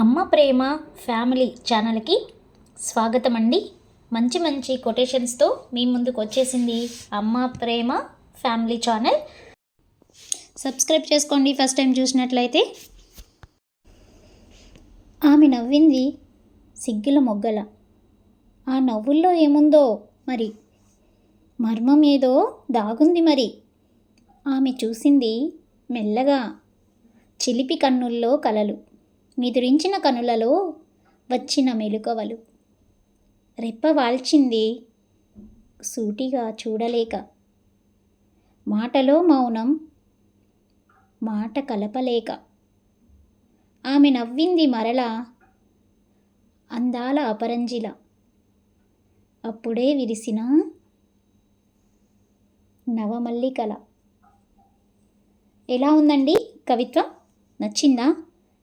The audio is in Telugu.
అమ్మ ప్రేమ ఫ్యామిలీ ఛానల్కి స్వాగతం అండి మంచి మంచి కొటేషన్స్తో మీ ముందుకు వచ్చేసింది Amma Prema family channel. Subscribe చేసుకోండి ఫస్ట్ టైం చూసినట్లయితే. ఆమె నవ్వింది సిగ్గుల మొగ్గల. ఆ నవ్వుల్లో ఏముందో మరి? మర్మం ఏదో దాగుంది మరి. ఆమె చూసింది మెల్లగా చిలిపి కన్నుల్లో కలలు. నిదురించిన కనులలో వచ్చిన మెలుకవలు. రెప్ప వాల్చింది సూటిగా చూడలేక. మాటలో మౌనం మాట కలపలేక. ఆమె నవ్వింది మరలా అందాల అపరంజిల. అప్పుడే విరిసిన నవమల్లికల. ఎలా ఉందండి కవిత్వం? నచ్చిందా?